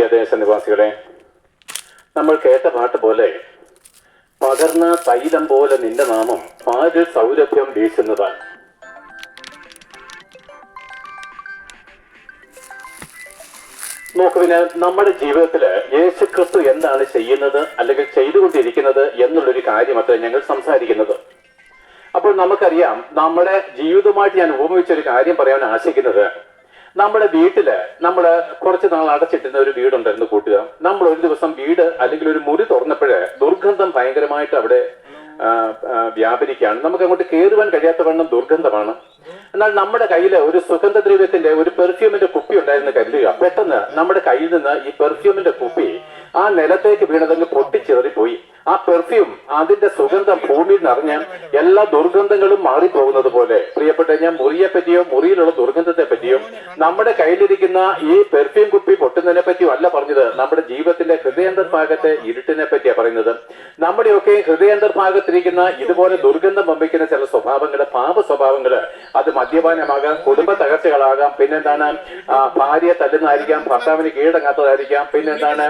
പ്രിയ ദേശനിവാസികളെ നമ്മൾ കേട്ട പാട്ട് പോലെ പകർന്ന തൈലം പോലെ നിന്റെ നാമം പാൽ സൗരഭ്യം വീശുന്നതാണ് നോക്കുവിന് നമ്മുടെ ജീവിതത്തിൽ യേശുക്രിസ്തു എന്താണ് ചെയ്യുന്നത് അല്ലെങ്കിൽ ചെയ്തുകൊണ്ടിരിക്കുന്നത് എന്നുള്ളൊരു കാര്യമത്ര ഞങ്ങൾ സംസാരിക്കുന്നത്. അപ്പോൾ നമുക്കറിയാം നമ്മുടെ ജീവിതമായിട്ട് ഞാൻ ഉപമിച്ച ഒരു കാര്യം പറയാൻ ആശിക്കുന്നത് നമ്മുടെ വീട്ടിൽ നമ്മൾ കുറച്ച് നാൾ അടച്ചിട്ടുന്ന ഒരു വീടുണ്ടായിരുന്നു കൂട്ടുക. നമ്മൾ ഒരു ദിവസം വീട് അല്ലെങ്കിൽ ഒരു മുറി തുറന്നപ്പോഴേ ദുർഗന്ധം ഭയങ്കരമായിട്ട് അവിടെ വ്യാപരിക്കുകയാണ്. നമുക്ക് അങ്ങോട്ട് കയറുവാൻ കഴിയാത്ത വണ്ണം ദുർഗന്ധമാണ്. എന്നാൽ നമ്മുടെ കയ്യിൽ ഒരു സുഗന്ധദ്രവ്യത്തിന്റെ ഒരു പെർഫ്യൂമിന്റെ കുപ്പി ഉണ്ടായിരുന്നു കരുതുക. പെട്ടെന്ന് നമ്മുടെ കയ്യിൽ നിന്ന് ഈ പെർഫ്യൂമിന്റെ കുപ്പി ആ നിലത്തേക്ക് വീണതങ്ങ് പൊട്ടിച്ചേറിപ്പോയി. ആ പെർഫ്യൂം അതിന്റെ സുഗന്ധം ഭൂമിയിൽ നിറഞ്ഞ് എല്ലാ ദുർഗന്ധങ്ങളും മാറിപ്പോകുന്നത് പോലെ. പ്രിയപ്പെട്ട ഞാൻ മുറിയെ പറ്റിയോ മുറിയിലുള്ള ദുർഗന്ധത്തെ പറ്റിയോ നമ്മുടെ കയ്യിലിരിക്കുന്ന ഈ പെർഫ്യൂം കുപ്പി പൊട്ടുന്നതിനെ പറ്റിയോ അല്ല പറഞ്ഞത്. നമ്മുടെ ജീവിതത്തിന്റെ ഹൃദയന്തർഭാഗത്തെ ഇരുട്ടിനെ പറ്റിയാ പറയുന്നത്. നമ്മുടെയൊക്കെ ഹൃദയന്തർഭാഗത്തിരിക്കുന്ന ഇതുപോലെ ദുർഗന്ധം വമ്പിക്കുന്ന ചില സ്വഭാവങ്ങൾ പാപ സ്വഭാവങ്ങൾ അത് മദ്യപാനമാകാം കുടുംബ തകർച്ചകളാകാം പിന്നെന്താണ് ഭാര്യ ഭാര്യയെ തല്ലുന്നതായിരിക്കാം ഭർത്താവിന് കീഴടങ്ങാത്തതായിരിക്കാം പിന്നെന്താണ്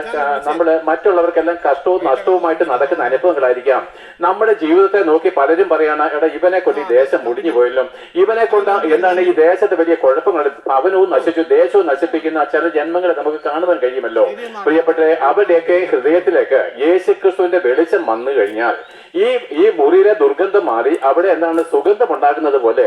നമ്മൾ മറ്റുള്ളവർക്കെല്ലാം കഷ്ടവും നഷ്ടവുമായിട്ട് നടക്കുന്ന അനുഭവങ്ങളായിരിക്കാം. നമ്മുടെ ജീവിതത്തെ നോക്കി പലരും പറയാണ് എടാ ഇവനെ കൊണ്ട് ഈ ദേശം മുടിഞ്ഞു പോയല്ലോ. ഇവനെ കൊണ്ട് എന്താണ് ഈ ദേശത്ത് വലിയ കുഴപ്പങ്ങൾ? ഭവനവും നശിച്ചു ദേശവും നശിപ്പിക്കുന്ന ചില ജന്മങ്ങളെ നമുക്ക് കാണുവാൻ കഴിയുമല്ലോ. പ്രിയപ്പെട്ട അവരുടെയൊക്കെ ഹൃദയത്തിലേക്ക് യേശുക്രിസ്തുവിന്റെ വെളിച്ചം വന്നു കഴിഞ്ഞാൽ ഈ ഈ മുറിയിലെ ദുർഗന്ധം മാറി അവിടെ എന്താണ് സുഗന്ധം ഉണ്ടാകുന്നത് പോലെ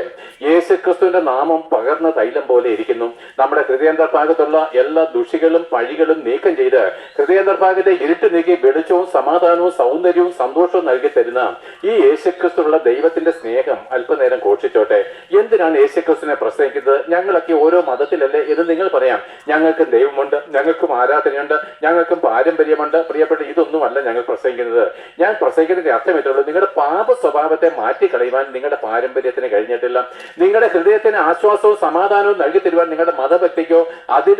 യേശുക്രിസ്തുവിന്റെ നാമം പകർന്ന തൈലം പോലെ ഇരിക്കുന്നു. നമ്മുടെ ഹൃദയന്തർഭാഗത്തുള്ള എല്ലാ ദുഷികളും പഴികളും നീക്കം ചെയ്ത് ഹൃദയന്തർഭാഗത്തെ ഇരുട്ട് നീക്കി വെളിച്ചവും സമാധാനവും സൗന്ദര്യവും സന്തോഷവും നൽകി തരുന്ന ഈ യേശുക്രിസ്തുള്ള ദൈവത്തിന്റെ സ്നേഹം അല്പനേരം ഘോഷിച്ചോട്ടെ. എന്തിനാണ് യേശുക്രിസ്തുവിനെ പ്രസംഗിക്കുന്നത്? ഞങ്ങളൊക്കെ ഓരോ മതത്തിലല്ലേ എന്ന് നിങ്ങൾ പറയാം. ഞങ്ങൾക്ക് ദൈവമുണ്ട് ഞങ്ങൾക്കും ആരാധനയുണ്ട് ഞങ്ങൾക്കും പാരമ്പര്യമുണ്ട്. പ്രിയപ്പെട്ട ഇതൊന്നുമല്ല ഞങ്ങൾ പ്രസംഗിക്കുന്നത്. ഞാൻ പ്രസംഗിക്കുന്നതിന്റെ അർത്ഥം ഇത്രയുള്ളൂ നിങ്ങളുടെ പാപ സ്വഭാവത്തെ മാറ്റിക്കളയുവാൻ നിങ്ങളുടെ പാരമ്പര്യത്തിന് കഴിഞ്ഞിട്ടില്ല. നിങ്ങളുടെ ഹൃദയത്തിന് ആശ്വാസവും സമാധാനവും നൽകി തരുവാൻ നിങ്ങളുടെ മതഭക്തിക്കോ അതിൽ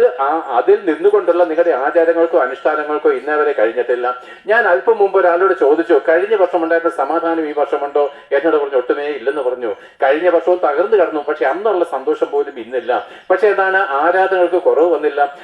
അതിൽ നിന്നുകൊണ്ടുള്ള നിങ്ങളുടെ ആചാരങ്ങൾക്കോ അനുഷ്ഠാനങ്ങൾക്കോ ഇന്നേവരെ കഴിഞ്ഞിട്ടില്ല. ഞാൻ അല്പം മുമ്പ് ഒരാളോട് ചോദിച്ചു കഴിഞ്ഞ വർഷം ഉണ്ടായിരുന്ന സമാധാനം ഈ വർഷമുണ്ടോ? എന്നോട് പറഞ്ഞു ഒട്ടുമേ ഇല്ലെന്ന് പറഞ്ഞു. കഴിഞ്ഞ വർഷവും തകർന്നു കടന്നു. പക്ഷെ അന്നുള്ള സന്തോഷം പോലും ഇന്നില്ല. പക്ഷെ എന്താണ്? ആരാധനകൾക്ക് കുറവ് വന്നില്ല.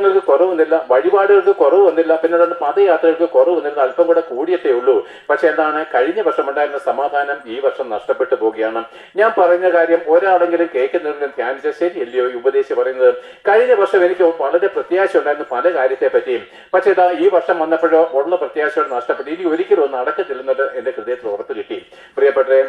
ആചാരങ്ങൾക്ക് കുറവ് വന്നില്ല വഴിപാടുകൾക്ക് കുറവ് വന്നില്ല പിന്നെ എന്താണ് പദയാത്രകൾക്ക് കുറവ് വന്നില്ല അല്പം കൂടെ കൂടിയിട്ടേ ഉള്ളൂ. പക്ഷെ എന്താണ് കഴിഞ്ഞ വർഷം ഉണ്ടായിരുന്ന സമാധാനം ഈ വർഷം നഷ്ടപ്പെട്ടു പോവുകയാണ്. ഞാൻ പറഞ്ഞ കാര്യം ഒരാളെങ്കിലും കേൾക്കുന്നതിലും ധ്യാനിച്ച ശരിയല്ലയോ ഉപദേശി പറയുന്നത്? കഴിഞ്ഞ വർഷം എനിക്ക് വളരെ പ്രത്യാശ ഉണ്ടായിരുന്നു പല കാര്യത്തെ പറ്റിയും പക്ഷേ ഇതാ ഈ വർഷം വന്നപ്പോഴോ ഉള്ള പ്രത്യാശയോട് നഷ്ടപ്പെട്ടു ഇനി ഒരിക്കലും ഒന്നും നടക്കത്തില്ലെന്നത് എന്റെ ഹൃദയത്തിൽ ഉറപ്പ് കിട്ടി. പ്രിയപ്പെട്ടെ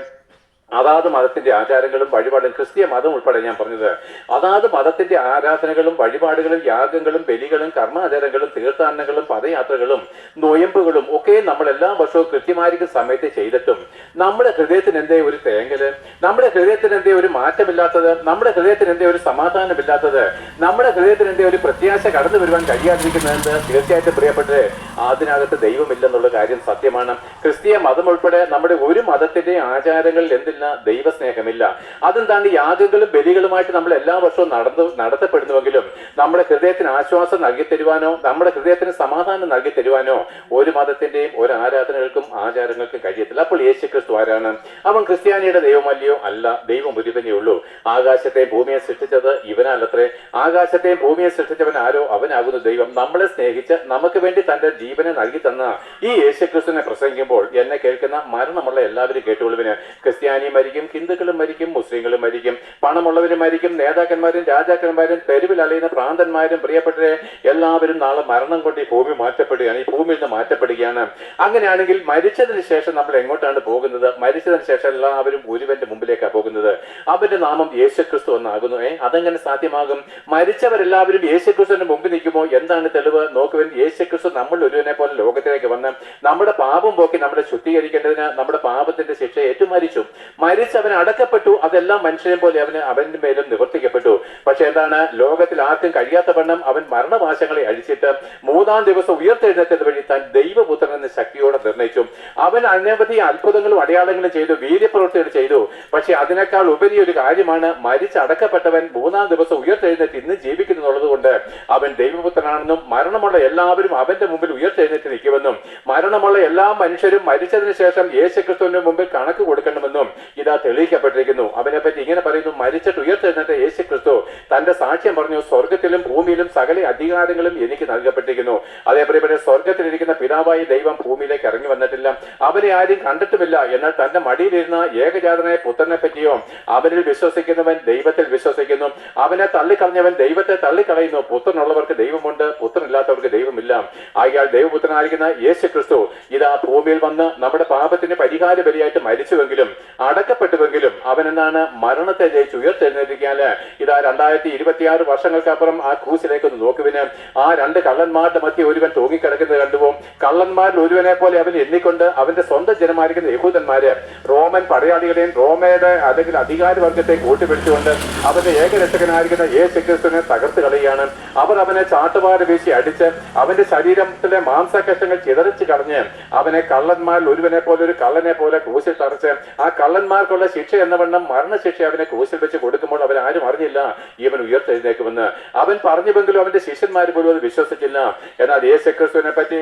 അതാത് മതത്തിന്റെ ആചാരങ്ങളും വഴിപാടും ക്രിസ്തീയ മതം ഉൾപ്പെടെ ഞാൻ പറഞ്ഞത്. അതാത് മതത്തിന്റെ ആരാധനകളും വഴിപാടുകളും യാഗങ്ങളും ബലികളും കർമാചാരങ്ങളും തീർത്ഥാടനങ്ങളും പദയാത്രകളും നൊയമ്പുകളും ഒക്കെ നമ്മൾ എല്ലാ വർഷവും കൃത്യമായിരിക്കും സമയത്ത് ചെയ്തിട്ടും നമ്മുടെ ഹൃദയത്തിന് എന്തേ ഒരു തേങ്ങൽ? നമ്മുടെ ഹൃദയത്തിന് എന്തേ ഒരു മാറ്റമില്ലാത്തത്? നമ്മുടെ ഹൃദയത്തിന് എന്തേ ഒരു സമാധാനമില്ലാത്തത്? നമ്മുടെ ഹൃദയത്തിന് എന്തേ ഒരു പ്രത്യാശ കടന്നു വരുവാൻ കഴിയാതിരിക്കുന്നത് തീർച്ചയായിട്ടും പ്രിയപ്പെട്ടത് അതിനകത്ത് ദൈവമില്ലെന്നുള്ള കാര്യം സത്യമാണ്. ക്രിസ്തീയ മതം ഉൾപ്പെടെ നമ്മുടെ ഒരു മതത്തിന്റെ ആചാരങ്ങളിൽ എന്തില്ല ദൈവസ്നേഹമില്ല. അതെന്താണ്? യാഗങ്ങളും ബലികളുമായിട്ട് നമ്മൾ എല്ലാ വർഷവും നടന്നു നടത്തപ്പെടുന്നുവെങ്കിലും നമ്മുടെ ഹൃദയത്തിന് ആശ്വാസം നൽകി തരുവാനോ നമ്മുടെ ഹൃദയത്തിന് സമാധാനം നൽകി തരുവാനോ ഒരു മതത്തിന്റെയും ഒരു ആരാധനകൾക്കും ആചാരങ്ങൾക്കും കഴിയത്തില്ല. അപ്പോൾ യേശു ക്രിസ്തു ആരാണ്? അവൻ ക്രിസ്ത്യാനിയുടെ ദൈവമല്ലയോ അല്ല. ദൈവം ഒരുവനേ ഉള്ളൂ. ആകാശത്തെ ഭൂമിയെ സൃഷ്ടിച്ചത് ഇവനല്ലത്രേ. ആകാശത്തെയും ഭൂമിയെ സൃഷ്ടിച്ചവൻ ആരോ? അവനാകുന്നു ദൈവം. നമ്മളെ സ്നേഹിച്ച് നമുക്ക് വേണ്ടി തന്റെ ജീവനെ നൽകി തന്ന ഈ യേശുക്രിസ്തുവിനെ പ്രസംഗിക്കുമ്പോൾ എന്നെ കേൾക്കുന്ന മരണമുള്ള എല്ലാവരും കേട്ടുകൊള്ളുവിന്. ക്രിസ്ത്യാനി മരിക്കും ഹിന്ദുക്കളും മരിക്കും മുസ്ലിങ്ങളും മരിക്കും. പണമുള്ളവരും മരിക്കും നേതാക്കന്മാരും രാജാക്കന്മാരും തെരുവിൽ അലയുന്ന പ്രാന്തന്മാരും പ്രിയപ്പെട്ടവരെ എല്ലാവരും നാളെ മരണം കൊണ്ട് ഈ ഭൂമി മാറ്റപ്പെടുകയാണ് ഈ ഭൂമിയിൽ നിന്ന് മാറ്റപ്പെടുകയാണ്. അങ്ങനെയാണെങ്കിൽ മരിച്ചതിന് ശേഷം നമ്മൾ എങ്ങോട്ടാണ് പോകുന്നത്? മരിച്ചതിന് ശേഷം എല്ലാവരും ഗുരുവന്റെ മുമ്പിലേക്കാണ് പോകുന്നത്. അവന്റെ നാമം യേശുക്രിസ്തു എന്നാകുന്നു. ഏ അതെങ്ങനെ സാധ്യമാകും? മരിച്ചവരെല്ലാവരും യേശുക്രിസ്തുവിന്റെ മുമ്പിൽ നിൽക്കുമോ? എന്താണ് തെളിവ്? നോക്കുവൻ യേശുക്രിസ്തു നമ്മൾ ഒരുവനെ പോലെ ലോകത്തിലേക്ക് വന്ന് നമ്മുടെ പാപം പോക്കി നമ്മളെ ശുദ്ധീകരിക്കേണ്ടതിന് നമ്മുടെ പാപത്തിന്റെ ശിക്ഷ ഏറ്റുമരിച്ചു. മരിച്ച് അവൻ അടക്കപ്പെട്ടു. അതെല്ലാം മനുഷ്യനെ പോലെ അവന് അവന്റെ മേലും നിവർത്തിക്കപ്പെട്ടു. പക്ഷെ എന്താണ്? ലോകത്തിൽ ആർക്കും കഴിയാത്ത വണ്ണം അവൻ മരണവാശങ്ങളെ അഴിച്ചിട്ട് മൂന്നാം ദിവസം ഉയർത്തെഴുന്നേറ്റത് വഴി താൻ ദൈവപുത്രൻ എന്ന ശക്തിയോടെ നിർണയിച്ചു. അവൻ അനവധി അത്ഭുതങ്ങളും അടയാളങ്ങളും ചെയ്തു വീര്യപ്രവൃത്തികൾ ചെയ്തു. പക്ഷെ അതിനേക്കാൾ ഉപരി ഒരു കാര്യമാണ് മരിച്ചടക്കപ്പെട്ടവൻ മൂന്നാം ദിവസം ഉയർത്തെഴുന്നേറ്റ് ഇന്ന് ജീവിക്കുന്നു എന്നുള്ളത് കൊണ്ട് അവൻ ദൈവപുത്രനാണെന്നും മരണമുള്ള എല്ലാവരും അവന്റെ മുമ്പിൽ ഉയർത്തെഴുന്നേറ്റ് നിൽക്കുമെന്നും മരണമുള്ള എല്ലാ മനുഷ്യരും മരിച്ചതിന് ശേഷം യേശുക്രിസ്തുവിന്റെ മുമ്പിൽ കണക്ക് കൊടുക്കണമെന്നും ഇതാ തെളിയിക്കപ്പെട്ടിരിക്കുന്നു. അവനെപ്പറ്റി ഇങ്ങനെ പറയുന്നു മരിച്ചിട്ട് ഉയർത്തെഴുന്നേറ്റ യേശു ക്രിസ്തു തന്റെ സാക്ഷ്യം പറഞ്ഞു സ്വർഗത്തിലും ഭൂമിയിലും സകല അധികാരങ്ങളും എനിക്ക് നൽകപ്പെട്ടിരിക്കുന്നു. അതേപോലെ സ്വർഗത്തിലിരിക്കുന്ന പിതാവായി ദൈവം ഭൂമിയിലേക്ക് ഇറങ്ങി വന്നിട്ടില്ല. അവരെ ആരും കണ്ടിട്ടുമില്ല. എന്നാൽ തന്റെ മടിയിലിരുന്ന ഏകജാതനായ പുത്രനെ പറ്റിയോ അവനിൽ വിശ്വസിക്കുന്നവൻ ദൈവത്തിൽ വിശ്വസിക്കുന്നു. അവനെ തള്ളിക്കളഞ്ഞവൻ ദൈവത്തെ തള്ളിക്കളയുന്നു. പുത്രനുള്ളവർക്ക് ദൈവമുണ്ട് പുത്രനില്ലാത്തവർക്ക് ദൈവമില്ല. ആയാൽ ദൈവപുത്രനായിരിക്കുന്ന യേശു ക്രിസ്തു ഇതാ ഭൂമിയിൽ വന്ന് നമ്മുടെ പാപത്തിന് പരിഹാര ബലിയായിട്ട് മരിച്ചുവെങ്കിലും അടക്കപ്പെട്ടുവെങ്കിലും അവൻ എന്താണ് മരണത്തെ ജയിച്ച് ഉയർത്തെഴുന്നേറ്റിരിക്കാൽ ഇതാ രണ്ടായിരത്തി ഇരുപത്തിയാറ് വർഷങ്ങൾക്കപ്പുറം ആ ക്രൂസിലേക്ക് ഒന്ന് നോക്കുവിന്. ആ രണ്ട് കള്ളന്മാരുടെ മധ്യ ഒരുവൻ തൂങ്ങിക്കിടക്കുന്നത് കണ്ടുപോ കള്ളന്മാരിൽ ഒരുവനെ പോലെ അവൻ എണ്ണിക്കൊണ്ട് അവന്റെ സ്വന്തം ജനമായിരിക്കുന്ന യഹൂദന്മാര് റോമൻ പടയാളികളെയും റോമയുടെ അല്ലെങ്കിൽ അധികാരവർഗത്തെ കൂട്ടിപ്പിടിച്ചുകൊണ്ട് അവന്റെ ഏകരക്ഷകനായിരിക്കുന്ന യേശു ക്രിസ്തുവിനെ തകർത്ത് കളയുകയാണ്. അവർ അവനെ ചാട്ടുപാട് വീശി അടിച്ച് അവന്റെ ശരീരത്തിലെ മാംസകഷ്ടങ്ങൾ ചിതറിച്ച് കളഞ്ഞ് അവനെ കള്ളന്മാരിൽ ഒരുവനെ പോലെ ഒരു കള്ളനെ പോലെ ക്രൂശിൽ തറച്ച് ആ കള്ളന്മാർക്കുള്ള ശിക്ഷ എന്ന വണ്ണം മരണശിക്ഷ അവനെ ക്രൂശിൽ വെച്ച് കൊടുക്കുമ്പോൾ അവൻ ആരും അറിഞ്ഞില്ല ഇവൻ ഉയർത്തെഴുന്നേക്കുമെന്ന്. അവൻ പറഞ്ഞുവെങ്കിലും അവന്റെ ശിഷ്യന്മാർ പോലും അത് വിശ്വസിച്ചില്ല. എന്നാൽ യേശുക്രിസ്തുവിനെ പറ്റി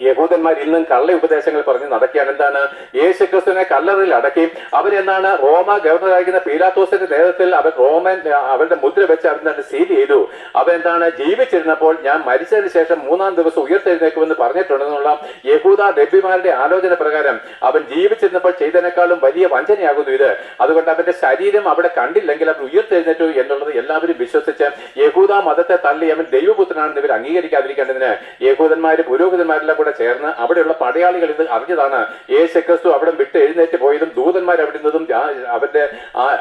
യഹൂദന്മാർ ഇന്നും കള്ള ഉപദേശങ്ങൾ പറഞ്ഞ് നടക്കുകയാണ്. എന്താണ്? യേശു ക്രിസ്തുവിനെ കല്ലറിൽ അടക്കി അവരെന്താണ് റോമ ഗവർണറായിരിക്കുന്ന പീലാത്തോസിന്റെ നേതൃത്വത്തിൽ അവർ റോമൻ അവരുടെ മുദ്ര വെച്ച് തന്നെ സീൽ ചെയ്തു. അവരെന്താണ് ജീവിച്ചിരുന്നപ്പോൾ ഞാൻ മരിച്ചതിന് ശേഷം മൂന്നാം ദിവസം ഉയർത്തെഴുന്നേക്കുമെന്ന് പറഞ്ഞിട്ടുണ്ടെന്നുള്ള യഹൂദ രബിമാരുടെ ആലോചന പ്രകാരം അവൻ ജീവിച്ചിരുന്നപ്പോൾ ചെയ്തതിനേക്കാളും വലിയ വഞ്ചനയാകുന്നു ഇത്. അതുകൊണ്ട് അവന്റെ ശരീരം അവിടെ കണ്ടില്ലെങ്കിൽ അവൻ ഉയർത്തെഴുന്നേറ്റു എന്നുള്ളത് എല്ലാവരും വിശ്വസിച്ച് യഹൂദ മതത്തെ തള്ളി അവൻ ദൈവപുത്രനാണെന്ന് ഇവർ അംഗീകരിക്കാതിരിക്കേണ്ടതിന് യഹൂദന്മാരും പുരോഹിതന്മാരെല്ലാം കൂടെ ചേർന്ന് അവിടെയുള്ള പടയാളികൾ ഇത് അറിഞ്ഞതാണ്. യേശുക്രിസ്തു അവിടെ വിട്ട് എഴുന്നേറ്റ് പോയതും ദൂതന്മാർ അവിടെ നിന്നതും അവന്റെ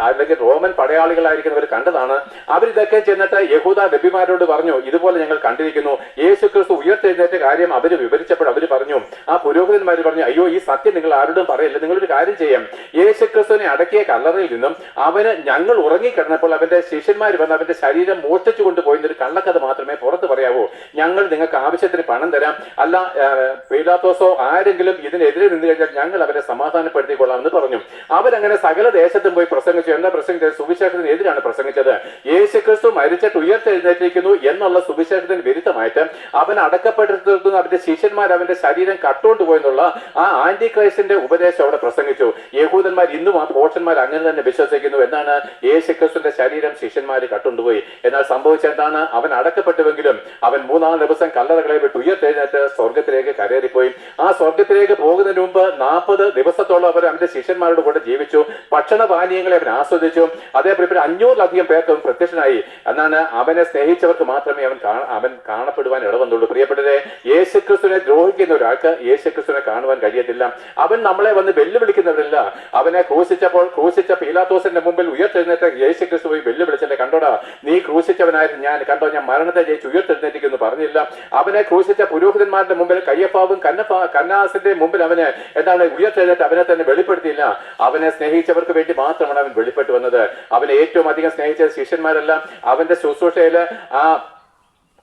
അല്ലെങ്കിൽ റോമൻ പടയാളികളായിരിക്കുന്നവർ കണ്ടതാണ്. അവരിതൊക്കെ ചെന്നിട്ട് യഹൂദ ലഭ്യമാരോട് പറഞ്ഞു ഇതുപോലെ ഞങ്ങൾ കണ്ടിരിക്കുന്നു. യേശു ക്രിസ്തു ഉയർത്തെഴുന്നേറ്റ കാര്യം അവർ വിവരിച്ചപ്പോൾ അവർ പറഞ്ഞു. ആ പുരോഹിതന്മാർ പറഞ്ഞു അയ്യോ ഈ സത്യം നിങ്ങൾ ആരോടും പറയില്ല? നിങ്ങളൊരു കാര്യം ചെയ്യാം. യേശു ക്രിസ്തുവിനെ അടക്കിയ കല്ലറയിൽ നിന്നും അവന് ഞങ്ങൾ ഉറങ്ങിക്കിടന്നപ്പോൾ അവന്റെ ശിഷ്യന്മാർ വന്ന് അവന്റെ ശരീരം മോഷ്ടിച്ചു കൊണ്ടുപോയിന്നൊരു കള്ളക്കഥ മാത്രമേ പുറത്ത് പറയാവൂ. ഞങ്ങൾ നിങ്ങൾക്ക് ആവശ്യത്തിന് പണം തരാം. അല്ല ആ, പീലാത്തോസോ ആരെങ്കിലും ഇതിനെതിരെ നിന്ന് കഴിഞ്ഞാൽ ഞങ്ങൾ അവരെ സമാധാനപ്പെടുത്തിക്കൊള്ളാമെന്ന് പറഞ്ഞു. അവരങ്ങനെ സകല ദേശത്തും പോയി പ്രസംഗിച്ചു. എന്താ പ്രസംഗിച്ചത്? സുവിശേഷത്തിന് എതിരാണ് പ്രസംഗിച്ചത്. യേശു ക്രിസ്തു മരിച്ചിട്ട് ഉയർത്തെഴുന്നേറ്റിരിക്കുന്നു എന്നുള്ള സുവിശേഷത്തിന് വിരുദ്ധമായിട്ട് അവൻ അടക്കപ്പെട്ടിരുന്ന അവന്റെ ശിഷ്യന്മാർ അവന്റെ ശരീരം കട്ടുകൊണ്ട് പോയെന്നുള്ള ആ ആന്റി ക്രൈസ്റ്റിന്റെ ഉപദേശം അവിടെ പ്രസംഗിച്ചു. യഹൂദന്മാർ ഇന്നും ആ പോഷന്മാർ അങ്ങനെ തന്നെ വിശ്വസിക്കുന്നു. എന്നാണ് യേശു ക്രിസ്തുവിന്റെ ശരീരം ശിഷ്യന്മാർ കട്ടുകൊണ്ടുപോയി എന്നാൽ സംഭവിച്ച എന്താണ് അവൻ അടക്കപ്പെട്ടുവെങ്കിലും അവൻ മൂന്നാൽ ദിവസം കല്ലറകളെ വിട്ട് ഉയർത്തെഴുന്നേറ്റ് സ്വർഗത്തിലേക്ക് കരേറിപ്പോയി ആ സ്വർഗത്തിലേക്ക് പോകുന്നതിന് മുമ്പ് നാൽപ്പത് ദിവസത്തോളം അവർ അവന്റെ ശിഷ്യന്മാരോട് കൂടെ ജീവിച്ചു. ഭക്ഷണപാനീയങ്ങളെ അവൻ ആസ്വദിച്ചു. അതേപോലെ അഞ്ഞൂറിലധികം പേർക്ക് അവൻ പ്രത്യക്ഷനായി. എന്നാണ് അവനെ സ്നേഹിച്ചവർക്ക് മാത്രമേ അവൻ അവൻ കാണപ്പെടുവാൻ ഇടവന്നുള്ളൂ. പ്രിയപ്പെട്ടതെ യേശുക്രിസ്തുവിനെ ദ്രോഹിക്കുന്ന ഒരാൾക്ക് യേശുക്രിസ്തുവിനെ കാണുവാൻ കഴിയത്തില്ല. അവൻ നമ്മളെ വന്ന് വെല്ലുവിളിക്കുന്നവരല്ല. അവനെ ക്രൂശിച്ചപ്പോൾ ക്രൂശിച്ച പീലാത്തോസിന്റെ മുമ്പിൽ ഉയർത്തെഴുന്നേറ്റ യേശുക്രിസ്തു പോയി വെല്ലുവിളിച്ചല്ലേ? കണ്ടോടാ നീ ക്രൂശിച്ചവനായിരുന്നു ഞാൻ. കണ്ടോ ഞാൻ മരണത്തെ ജയിച്ച് ഉയർത്തെഴുന്നേറ്റിക്കുന്നു പറഞ്ഞില്ല. അവനെ ക്രൂശിച്ച പുരോഹിതന്മാരുടെ മുമ്പിൽ കയ്യപ്പാവും കന്നഫാ കന്നാസിന്റെ മുമ്പിൽ അവന് എന്താണ് ഉയർത്തെഴുന്നേറ്റ് അവനെ തന്നെ വെളിപ്പെടുത്തിയില്ല. അവനെ സ്നേഹിച്ചവർക്ക് വേണ്ടി മാത്രമാണ് അവൻ വെളിപ്പെട്ടു വന്നത്. അവനെ ഏറ്റവും അധികം സ്നേഹിച്ച ശിഷ്യന്മാരെല്ലാം അവന്റെ ശുശ്രൂഷയിൽ ആ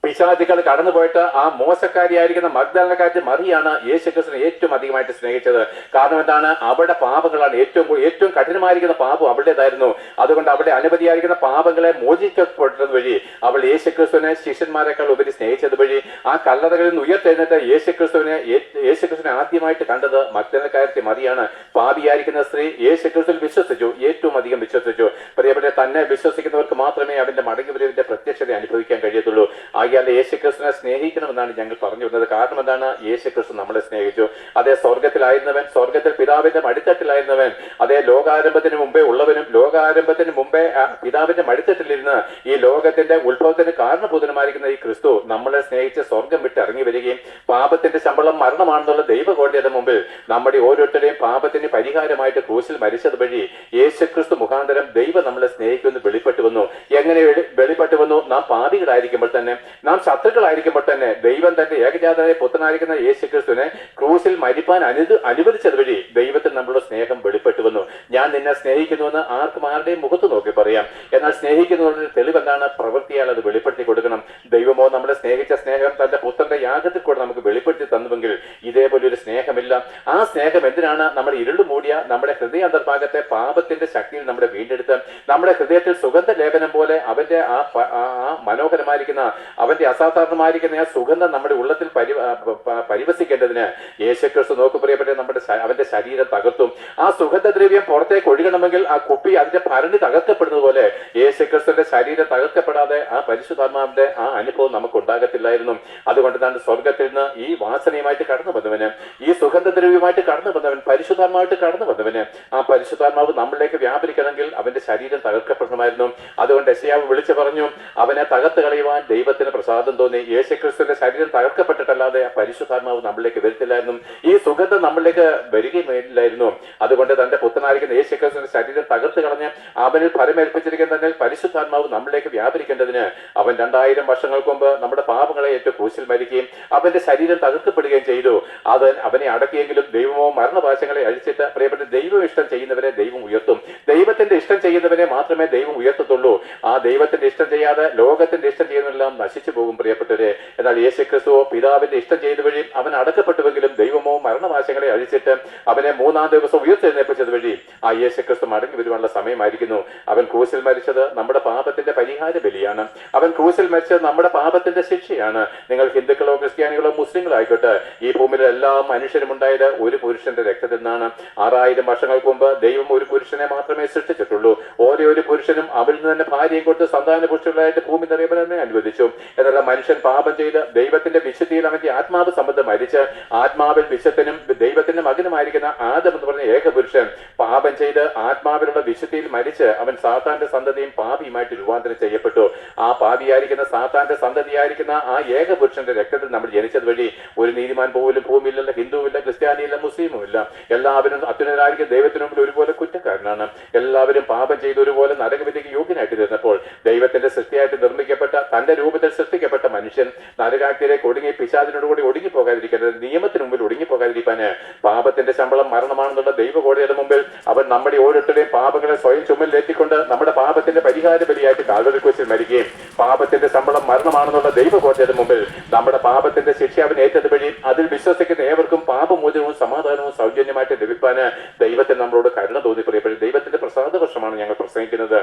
പിശാചുക്കൾ കടന്നുപോയിട്ട് ആ മോശക്കാരിയായിരിക്കുന്ന മഗ്ദാലക്കാറ്റ് മറിയാണ് യേശു ക്രിസ്തുവിനെ ഏറ്റവും അധികമായിട്ട് സ്നേഹിച്ചത്. കാരണം എന്താണ്? അവിടെ പാപങ്ങളാണ് ഏറ്റവും ഏറ്റവും കഠിനമായിരിക്കുന്ന പാപം അവളുടേതായിരുന്നു. അതുകൊണ്ട് അവിടെ അനുമതിയായിരിക്കുന്ന പാപങ്ങളെ മോചിക്കപ്പെട്ടത് വഴി അവൾ യേശു ക്രിസ്തുവിനെ ശിഷ്യന്മാരെക്കാൾ ഉപരി സ്നേഹിച്ചത് വഴി ആ കല്ലറകളിൽ നിന്ന് ഉയർത്തെഴുന്നേറ്റ യേശു ക്രിസ്തുവിനെ യേശു ക്രിസ്തുവിനെ ആദ്യമായിട്ട് കണ്ടത് മഗ്ദാലക്കാരത്തി മറിയാണ്. പാപിയായിരിക്കുന്ന സ്ത്രീ യേശു ക്രിസ്തുവിൽ വിശ്വസിച്ചു. ഏറ്റവും അധികം വിശ്വസിച്ചു. പ്രിയപ്പെട്ട തന്നെ വിശ്വസിക്കുന്നവർക്ക് മാത്രമേ അവന്റെ മടങ്ങിവരവിന്റെ പ്രത്യക്ഷത അനുഭവിക്കാൻ കഴിയത്തുള്ളൂ. ആകിയാൽ യേശുക്രിസ്തുവിനെ സ്നേഹിക്കണമെന്നാണ് ഞങ്ങൾ പറഞ്ഞു വരുന്നത് കാരണം എന്താണ്? യേശുക്രിസ്തു നമ്മളെ സ്നേഹിച്ചു. അതേ സ്വർഗത്തിലായിരുന്നവൻ സ്വർഗത്തിൽ പിതാവിന്റെ മടിത്തട്ടിലായിരുന്നവൻ അതേ ലോകാരംഭത്തിന് മുമ്പേ ഉള്ളവനും ലോകാരംഭത്തിന് മുമ്പേ പിതാവിന്റെ മടിത്തട്ടിലിരുന്ന് ഈ ലോകത്തിന്റെ ഉത്ഭവത്തിന് കാരണഭൂതനമായിരിക്കുന്ന ഈ ക്രിസ്തു നമ്മളെ സ്നേഹിച്ച് സ്വർഗം വിട്ട് ഇറങ്ങി വരികയും പാപത്തിന്റെ ശമ്പളം മരണമാണെന്നുള്ള ദൈവകോടതിയുടെ മുമ്പിൽ നമ്മുടെ ഓരോരുത്തരുടെയും പാപത്തിന് പരിഹാരമായിട്ട് ക്രൂശിൽ മരിച്ചത് വഴി യേശുക്രിസ്തു മുഖാന്തരം ദൈവം നമ്മളെ സ്നേഹിക്കുമെന്ന് വെളിപ്പെട്ടു വന്നു എങ്ങനെ വെളി- വെളിപ്പെട്ടു വന്നു നാം പാപികളായിരിക്കുമ്പോൾ തന്നെ നാം ശത്രുക്കളായിരിക്കുമ്പോൾ തന്നെ ദൈവം തന്റെ ഏകജാതനായ പുത്രനായിരിക്കുന്ന യേശുക്രിസ്തുവിനെ ക്രൂസിൽ മരിപ്പാൻ അനു അനുവദിച്ചത് വഴി ദൈവത്തിൽ നമ്മളുടെ സ്നേഹം വെളിപ്പെട്ടു വന്നു. ഞാൻ നിന്നെ സ്നേഹിക്കുന്നുവെന്ന് ആർക്കും ആരുടെയും മുഖത്ത് നോക്കി പറയാം. എന്നാൽ സ്നേഹിക്കുന്നവരുടെ തെളിവ് എന്താണ്? പ്രവൃത്തിയാൽ അത് വെളിപ്പെടുത്തി കൊടുക്കണം. ദൈവമോ നമ്മളെ സ്നേഹിച്ച സ്നേഹം തന്റെ പുത്രന്റെ യാഗത്തിൽ കൂടെ നമുക്ക് വെളിപ്പെടുത്തി തന്നുവെങ്കിൽ ഇതേപോലെ ഒരു സ്നേഹമില്ല. ആ സ്നേഹം എന്തിനാണ് നമ്മുടെ ഇരുളു മൂടിയ നമ്മുടെ ഹൃദയാന്തർഭാഗത്തെ പാപത്തിന്റെ ശക്തിയിൽ നമ്മുടെ വീണ്ടെടുത്ത്? നമ്മുടെ ഹൃദയത്തിൽ സുഗന്ധ ലേപനം പോലെ അവന്റെ ആ മനോഹരമായിരിക്കുന്ന അവന്റെ അസാധാരണമായിരിക്കുന്ന ആ സുഗന്ധം നമ്മുടെ ഉള്ളത്തിൽ പരി പരിവസിക്കേണ്ടതിന് യേശുക്രിസ്തു നോക്കു പ്രിയപ്പെട്ട നമ്മുടെ അവന്റെ ശരീരം തകർത്തും. ആ സുഗന്ധദ്രവ്യം പുറത്തേക്ക് ഒഴുകണമെങ്കിൽ ആ കുപ്പി അതിന്റെ ഭരണി തകർക്കപ്പെടുന്നത് പോലെ യേശുക്രിസ്തുവിന്റെ ശരീരം തകർക്കപ്പെടാതെ ആ പരിശുദ്ധാത്മാവിന്റെ ആ അനുഭവം നമുക്ക് ഉണ്ടാകത്തില്ലായിരുന്നു അതുകൊണ്ട് തന്നെ സ്വർഗത്തിൽ നിന്ന് ഈ വാസനയുമായിട്ട് കടന്നു വന്നവന്. ഈ സുഗന്ധദ്രവ്യമായിട്ട് കടന്നു വന്നവൻ പരിശുദ്ധാത്മാവായിട്ട് കടന്നു വന്നവന് ആ പരിശുദ്ധാത്മാവ് നമ്മളിലേക്ക് വ്യാപരിക്കണമെങ്കിൽ അവന്റെ ശരീരം തകർക്കപ്പെടണമായിരുന്നു. അതുകൊണ്ട് എസയാവ് വിളിച്ചു പറഞ്ഞു അവനെ തകർത്ത് കളയുവാൻ ദൈവത്തിന് പ്രസാദം തോന്നി. യേശുക്രിസ്തുവിന്റെ ശരീരം തകർക്കപ്പെട്ടിട്ടല്ലാതെ ആ പരിശുദ്ധാത്മാവ് നമ്മളിലേക്ക് വരത്തില്ലായിരുന്നു ഈ സുഗന്ധം നമ്മളിലേക്ക് വരികയുമില്ലായിരുന്നു. അതുകൊണ്ട് തന്റെ പുത്രനായിരിക്കുന്ന യേശുക്രിസ്തുവിന്റെ ശരീരം തകർത്ത് കളഞ്ഞ് അവനിൽ ഫലമേൽപ്പിച്ചിരിക്കുന്ന തന്നെ പരിശുദ്ധാത്മാവ് നമ്മളിലേക്ക് വ്യാപരിക്കേണ്ടതിന് അവൻ രണ്ടായിരം വർഷങ്ങൾക്ക് മുമ്പ് നമ്മുടെ പാപങ്ങളെ ഏറ്റു ക്രൂശിൽ മരിക്കുകയും അവന്റെ ശരീരം തകർക്കപ്പെടുകയും ചെയ്തു. അത് അവനെ അടക്കിയെങ്കിലും ദൈവമോ മരണപാശങ്ങളെ അഴിച്ചിട്ട് പ്രിയപ്പെട്ട ദൈവം ഇഷ്ടം ചെയ്യുന്നവരെ ദൈവം ഉയർത്തും. ദൈവത്തിന്റെ ഇഷ്ടം ചെയ്യുന്നവരെ മാത്രമേ ദൈവം ഉയർത്തത്തുള്ളൂ. ആ ദൈവത്തിന്റെ ഇഷ്ടം ചെയ്യാതെ ലോകത്തിന്റെ ഇഷ്ടം ചെയ്യുന്നതെല്ലാം നശിച്ചു പോകും പ്രിയപ്പെട്ടവരെ. എന്നാൽ യേശു ക്രിസ്തുവോ പിതാവിന്റെ ഇഷ്ടം ചെയ്ത വഴി അവൻ അടക്കപ്പെട്ടുവെങ്കിലും ദൈവമോ മരണവാശങ്ങളെ അഴിച്ചിട്ട് അവനെ മൂന്നാം ദിവസം ഉയർത്തെഴുന്നേപ്പിച്ചത് വഴി ആ യേശു ക്രിസ്തു മടങ്ങി വരുവാനുള്ള സമയമായിരിക്കുന്നു. അവൻ ക്രൂസിൽ മരിച്ചത് നമ്മുടെ പാപത്തിന്റെ പരിഹാര ബലിയാണ്. അവൻ ക്രൂസിൽ മരിച്ചത് നമ്മുടെ പാപത്തിന്റെ ശിക്ഷയാണ്. നിങ്ങൾ ഹിന്ദുക്കളോ ക്രിസ്ത്യാനികളോ മുസ്ലിങ്ങളോ ആയിക്കോട്ടെ ഈ ഭൂമിയിലെ എല്ലാ മനുഷ്യരും ഉണ്ടായത് ഒരു പുരുഷന്റെ രക്തത്തിൽ നിന്നാണ് ആറായിരം വർഷങ്ങൾക്ക് മുമ്പ് ദൈവം ഒരു പുരുഷനെ മാത്രമേ സൃഷ്ടിച്ചിട്ടുള്ളൂ. ഓരോ ഒരു പുരുഷനും അവരിൽ നിന്ന് തന്നെ ഭാര്യയും കൊടുത്ത് സന്താന പുരുഷകളായിട്ട് ഭൂമി നിറയപ്പെടാൻ അനുവദിച്ചു. എന്നാൽ മനുഷ്യൻ പാപം ചെയ്ത് ദൈവത്തിന്റെ വിശുദ്ധിയിൽ അവന്റെ ആത്മാവ് സംബന്ധം മരിച്ച് ആത്മാവിൽ വിശുദ്ധനും ദൈവത്തിന്റെ മകനുമായിരിക്കുന്ന ആദം എന്ന് പറഞ്ഞ ഏക പുരുഷൻ പാപം ചെയ്ത് ആത്മാവിലുള്ള വിശുദ്ധിയിൽ മരിച്ച് അവൻ സാത്താന്റെ സന്തതിയും പാപിയുമായിട്ട് രൂപാന്തരം ചെയ്യപ്പെട്ടു. ആ പാപിയായിരിക്കുന്ന സാത്താന്റെ സന്തതിയായിരിക്കുന്ന ആ ഏക പുരുഷന്റെ രക്തത്തിൽ നമ്മൾ ജനിച്ചത് വഴി ഒരു നീതിമാൻ പോലും ഭൂമിയിലല്ല ഹിന്ദുവില്ല ക്രിസ്ത്യാനിയില്ല മുസ്ലിമും ഇല്ല എല്ലാവരും അത്യുനരായിരിക്കും ദൈവത്തിനു മുമ്പിൽ ഒരുപോലെ കുറ്റക്കാരനാണ്. എല്ലാവരും പാപം ചെയ്ത് ഒരുപോലെ നരകവിധിക്ക് യോഗ്യനായിട്ട് തീർന്നപ്പോൾ ദൈവത്തിന്റെ സൃഷ്ടിയായിട്ട് നിർമ്മിക്കപ്പെട്ട തന്റെ രൂപത്തിൽ സൃഷ്ടിക്കപ്പെട്ട മനുഷ്യൻ നരകാഗ്നിയിലേക്ക് ഒടുങ്ങി പിശാദിനോടുകൂടി ഒടുങ്ങി പോകാതിരിക്കരുത്. നിയമത്തിന് മുമ്പിൽ ഒടുങ്ങി പോകാതിരിക്കാന് പാപത്തിന്റെ ശമ്പളം മരണമാണെന്നുള്ള ദൈവകോടതിയുടെ മുമ്പിൽ അവൻ നമ്മുടെ ഓരോരുത്തരുടെയും പാപങ്ങളെ സ്വയം ചുമലിലേറ്റിക്കൊണ്ട് നമ്മുടെ പാപത്തിന്റെ പരിഹാര ബലിയായിട്ട് കാൽവരി കുറിച്ച് മരിക്കുകയും പാപത്തിന്റെ ശമ്പളം മരണമാണെന്നുള്ള ദൈവകോടതിയുടെ മുമ്പിൽ നമ്മുടെ പാപത്തിന്റെ ശിക്ഷ അവൻ ഏറ്റത് വഴി അതിൽ വിശ്വസിക്കുന്ന ഏവർക്കും പാപമോചനവും സമാധാനവും സൗജന്യമായിട്ട് ലഭിക്കാൻ ദൈവത്തെ നമ്മളോട് കരുണ തോന്നി പ്രിയപ്പെട്ട ദൈവത്തിന്റെ പ്രസാദ വർഷമാണ് ഞങ്ങൾ പ്രസംഗിക്കുന്നത്.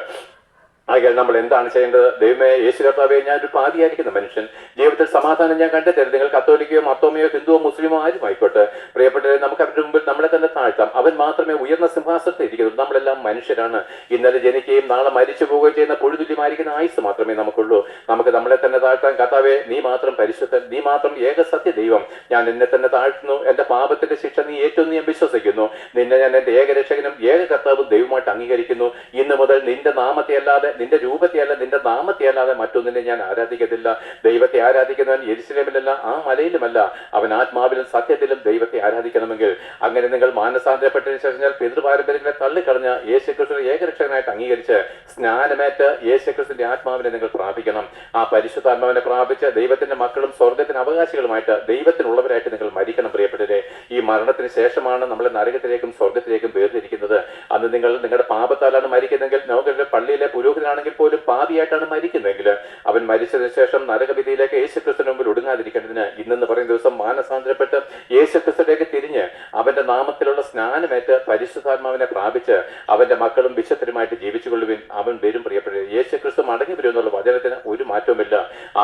ആകയാൽ നമ്മൾ എന്താണ് ചെയ്യേണ്ടത്? ദൈവമേ യേശു കർത്താവെ ഞാൻ ഒരു പാതിയായിരിക്കുന്ന മനുഷ്യൻ. ജീവിതത്തിൽ സമാധാനം ഞാൻ കണ്ടെത്തരുത്. നിങ്ങൾ കത്തോലിക്കയോ മത്തോമയോ ഹിന്ദുവോ മുസ്ലിമോ ആരും ആയിക്കോട്ടെ. പ്രിയപ്പെട്ടവരെ നമുക്ക് അവരുടെ മുമ്പിൽ നമ്മളെ തന്നെ താഴ്ത്താം. അവൻ മാത്രമേ ഉയർന്ന സിംഹാസനത്തിൽ ഇരിക്കുന്നു നമ്മളെല്ലാം മനുഷ്യരാണ്. ഇന്നലെ ജനിക്കുകയും നാളെ മരിച്ചു പോവുകയും ചെയ്യുന്ന പൊഴുതുല്യമായിരിക്കുന്ന ആയുസ് മാത്രമേ നമുക്കുള്ളൂ. നമുക്ക് നമ്മളെ തന്നെ താഴ്ത്താൻ കർത്താവെ നീ മാത്രം പരിശുദ്ധൻ നീ മാത്രം ഏക സത്യ ദൈവം. ഞാൻ എന്നെ തന്നെ താഴ്ത്തുന്നു. എന്റെ പാപത്തിന്റെ ശിക്ഷ നീ ഏറ്റവും ഞാൻ വിശ്വസിക്കുന്നു. നിന്നെ ഞാൻ എന്റെ ഏകരക്ഷകനും ഏക കർത്താവും ദൈവമായിട്ട് അംഗീകരിക്കുന്നു. ഇന്ന് മുതൽ നിന്റെ നാമത്തെ അല്ലാതെ നിന്റെ രൂപത്തെ അല്ല നിന്റെ നാമത്തെ അല്ലാതെ മറ്റൊന്നിനെ ഞാൻ ആരാധിക്കത്തില്ല. ദൈവത്തെ ആരാധിക്കുന്നവൻ യെരുസലേമിലല്ല ആ മലയിലുമല്ല. അവൻ ആത്മാവിലും സത്യത്തിലും ദൈവത്തെ ആരാധിക്കണമെങ്കിൽ. അങ്ങനെ നിങ്ങൾ മാനസാന്തരപ്പെട്ടതിന് ശേഷം ഞാൻ പിതൃപാരമ്പര്യങ്ങളെ തള്ളിക്കളഞ്ഞ് യേശുക്രിസ്തുവിനെ ഏകരക്ഷകനായിട്ട് അംഗീകരിച്ച് സ്നാനമേറ്റ് യേശുക്രിസ്തുവിന്റെ ആത്മാവിനെ നിങ്ങൾ പ്രാപിക്കണം. ആ പരിശുദ്ധാത്മാവിനെ പ്രാപിച്ച് ദൈവത്തിന്റെ മക്കളും സ്വർഗത്തിന് അവകാശികളുമായിട്ട് ദൈവത്തിനുള്ളവരായിട്ട് നിങ്ങൾ മരിക്കണം പ്രിയപ്പെട്ടവരെ. ഈ മരണത്തിന് ശേഷമാണ് നമ്മളെ നരകത്തിലേക്കും സ്വർഗത്തിലേക്കും വേർതിരിക്കുന്നത്. അന്ന് നിങ്ങൾ നിങ്ങളുടെ പാപത്താലാണ് മരിക്കുന്നതെങ്കിൽ നമുക്ക് പള്ളിയിലെ പുരോഹിതനാണെങ്കിൽ പോലും പാപിയായിട്ടാണ് മരിക്കുന്നതെങ്കിൽ അവൻ മരിച്ചതിന് ശേഷം നരകവിധിയിലേക്ക് യേശുക്രിസ്തുവിന് മുമ്പിൽ ഒടുങ്ങാതിരിക്കേണ്ടതിന് ഇന്നെന്ന് പറയുന്ന ദിവസം മാനസാന്തരപ്പെട്ട് യേശുക്രിസ്തുവിലേക്ക് തിരിഞ്ഞ് അവന്റെ നാമത്തിലുള്ള സ്നാനമേറ്റ് പരിശുദ്ധാത്മാവിനെ പ്രാപിച്ച് അവന്റെ മക്കളും വിശുദ്ധരുമായിട്ട് ജീവിച്ചുകൊള്ളുവിൻ അവൻ വരും പ്രിയപ്പെട്ടത് യേശുക്രിസ്തു മടങ്ങി വരും എന്നുള്ള വചനത്തിന് ഒരു മാറ്റവുമില്ല.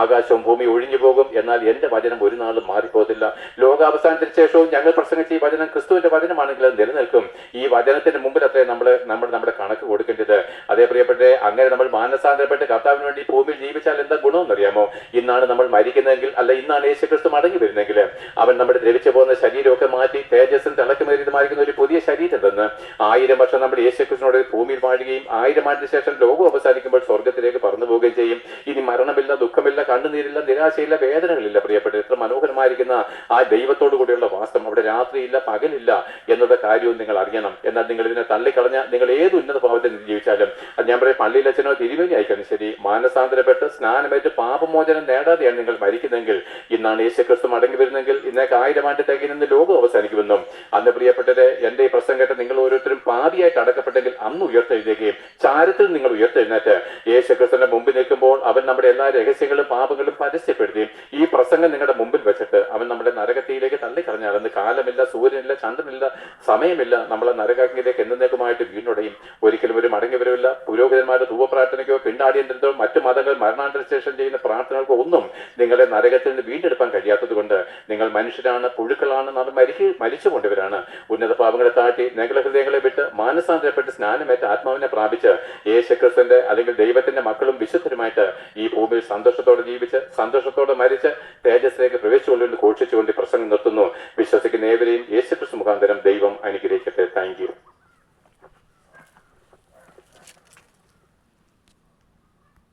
ആകാശവും ഭൂമി ഒഴിഞ്ഞു പോകും. എന്നാൽ എന്റെ വചനം ഒരു നാളും മാറിപ്പോകത്തില്ല. ലോകാവസാനത്തിന് ശേഷവും ഞങ്ങൾ പ്രസംഗിച്ച ഈ വചനം ക്രിസ്തുവിന്റെ വചനമാണെങ്കിൽ നിലനിൽക്കും. ഈ വചനത്തിന് മുമ്പിൽ അത്രേ നമ്മൾ നമ്മൾ നമ്മുടെ കണക്ക് കൊടുക്കേണ്ടത്. അതേ പ്രിയപ്പെട്ട അങ്ങനെ നമ്മൾ മാനസാന്തരപ്പെട്ട് കർത്താവിന് വേണ്ടി ഭൂമിയിൽ ജീവിച്ചാൽ എന്താ ഗുണമെന്നറിയാമോ ഇന്നാണ് നമ്മൾ മരിക്കുന്നതെങ്കിൽ അല്ല ഇന്നാണ് യേശുക്രിസ്തു മടങ്ങി വരുന്നെങ്കിൽ അവൻ നമ്മുടെ ദ്രവിച്ചു പോകുന്ന ശരീരമൊക്കെ മാറ്റി തേജസ്സും തിളക്കുമേറിയതുമായിരിക്കുന്ന ഒരു പുതിയ ശരീരം തന്ന് ആയിരം വർഷം നമ്മൾ യേശുക്രിസ്തുനോട് ഭൂമിയിൽ വാഴുകയും ആയിരം ആണ്ടിന് ശേഷം ലോകം അവസാനിക്കുമ്പോൾ സ്വർഗത്തിലേക്ക് പറന്നു പോവുകയും ചെയ്യും. ഇനി മരണമില്ല ദുഃഖമില്ല കണ്ണുനീരില്ല നിരാശയില്ല വേദനകളില്ല പ്രിയപ്പെട്ടത് എത്ര മനോഹരമായിരിക്കുന്ന ആ ദൈവത്തോടു കൂടിയുള്ള വാസ്തവം. അവിടെ രാത്രിയില്ല പകലില്ല എന്നുള്ള കാര്യവും നിങ്ങൾ അറിയണം. എന്നാൽ നിങ്ങൾ ഇതിനെ തള്ളിക്കളഞ്ഞ നിങ്ങൾ ഏത് ഉന്നത ഭാവത്തിൽ ജീവിച്ചാലും ഞാൻ പറയും പള്ളിയിൽ അച്ഛനോ തിരുവേലി ആയിക്കാനും ശരി. മാനസാന്തരപ്പെട്ട് സ്നാനമേറ്റ് പാപമോചനം നേടാതെയാണ് നിങ്ങൾ മരിക്കുന്നതെങ്കിൽ ഇന്നാണ് യേശുക്രിസ്തു മടങ്ങി വരുന്നെങ്കിൽ ഇന്നേക്ക് ആയിരം ആണ്ട് തികയിൽ നിന്ന് ലോകം അവസാനിക്കുമെന്നും അന്ന് പ്രിയപ്പെട്ടത് എന്റെ ഈ പ്രസംഗം കേട്ട് നിങ്ങൾ ഓരോരുത്തരും പാപിയായിട്ട് അടക്കപ്പെട്ടെങ്കിൽ അന്ന് ഉയർത്തെഴുതുകയും ചാരത്തിൽ നിങ്ങൾ ഉയർത്തെഴുന്നേറ്റ്. യേശുക്രിസ്തുവിന്റെ മുമ്പിൽ നിൽക്കുമ്പോൾ അവൻ നമ്മുടെ എല്ലാ രഹസ്യങ്ങളും പാപങ്ങളും പരസ്യപ്പെടുത്തുകയും ഈ പ്രസംഗം നിങ്ങളുടെ മുമ്പിൽ വെച്ചിട്ട് അവൻ നമ്മുടെ നരകത്തിയിലേക്ക് തള്ളിക്കളഞ്ഞാലെന്ന് കാലമില്ല സൂര്യനില്ല ചന്ദ്രനില്ല സമയമില്ല. നമ്മളെ നരകാഗ്നിയിലേക്ക് എന്നേക്കുമായിട്ട് വീണ്ടുടയും ഒരിക്കലും ഒരു മടങ്ങി വരവില്ല. പുരോഹിതന്മാരുടെ ധൂപം പ്രാർത്ഥനയ്ക്കോ പിണ്ടാടിയന്ത്രത്തോ മറ്റു മതങ്ങൾ മരണാന്തര ശേഷം ചെയ്യുന്ന പ്രാർത്ഥനകൾക്കോ ഒന്നും നിങ്ങളെ നരകത്തിൽ നിന്ന് വീണ്ടെടുക്കാൻ കഴിയാത്തത് കൊണ്ട് നിങ്ങൾ മനുഷ്യരാണ് പുഴുക്കളാണ് നാം മരിച്ചു മരിച്ചു കൊണ്ടവരാണ് ഉന്നത പാപങ്ങളെ താഴ്ത്തി നഗല ഹൃദയങ്ങളെ വിട്ട് മാനസാന്തരപ്പെട്ട് സ്നാനമേറ്റ് ആത്മാവിനെ പ്രാപിച്ച് യേശുക്രിസ്തുവിന്റെ അല്ലെങ്കിൽ ദൈവത്തിന്റെ മക്കളും വിശുദ്ധരുമായിട്ട് ഈ ഭൂമിയിൽ സന്തോഷത്തോടെ ജീവിച്ച് സന്തോഷത്തോടെ മരിച്ച് തേജസ്സിലേക്ക് പ്രവേശിച്ചുകൊണ്ടുകൊണ്ട് ഘോഷിച്ചുകൊണ്ട് പ്രസംഗം നിർത്തുന്നു. വിശ്വസിക്കുന്ന ഏവരെയും യേശുക്രിസ്തു മുഖാന്തരം ദൈവം അനുഗ്രഹിക്കട്ടെ. താങ്ക്